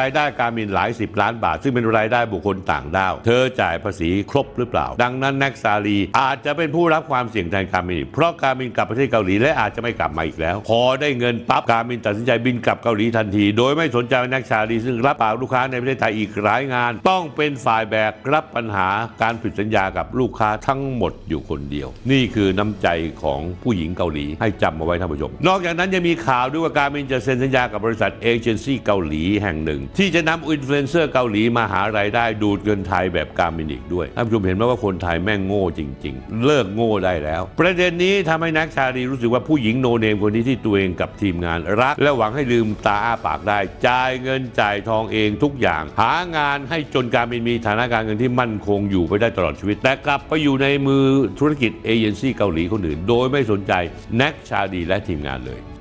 รายได้การมินหลายสิบล้านบาท ซึ่งเป็นรายได้บุคคลต่างด้าว เธอจ่ายภาษีครบหรือเปล่า ดังนั้นแน็กซาลีอาจจะเป็นผู้รับความเสี่ยงแทนการมิน เพราะการมินกลับประเทศเกาหลีและอาจจะไม่กลับมาอีกแล้ว พอได้เงินปั๊บการมินตัดสินใจบินกลับเกาหลีทันที โดยไม่สนใจแน็กซาลีซึ่งรับปากลูกค้าในประเทศไทยอีกหลายงาน ต้องเป็นฝ่ายแบกรับปัญหาการผิดสัญญากับลูกค้าทั้งหมดอยู่คนเดียว นี่คือน้ำใจของผู้หญิงเกาหลีให้จำเอาไว้ท่านผู้ชม นอกจากนั้นยังมีข่าวด้วยว่าการมินจะเซ็นสัญญากับบริษัทเอเจนซี่เกาหลีแห่งหนึ่งที่จะนำอินฟลูเอนเซอร์เกาหลีมาหารายได้ดูดเงินไทยแบบการมินอีกด้วยท่านผู้ชมเห็นไหมว่าคนไทยแม่งโง่จริง ๆ เลิกโง่ได้แล้ว ประเด็นนี้ทำให้นักชาลีรู้สึกว่าผู้หญิงโนเนมคนนี้ที่ตัวเองกับทีมงานรัก และหวังให้ลืมตาอ้าปากได้ จ่ายเงินจ่ายทองเองทุกอย่าง หางานให้จนการมินมีฐานะการเงินที่มั่นคงอยู่ไปได้ตลอดชีวิต แต่กลับไปอยู่ในมือธุรกิจเอเจนซี่เกาหลีคนอื่น โดยไม่สนใจน็กชาลีและทีมงานเลย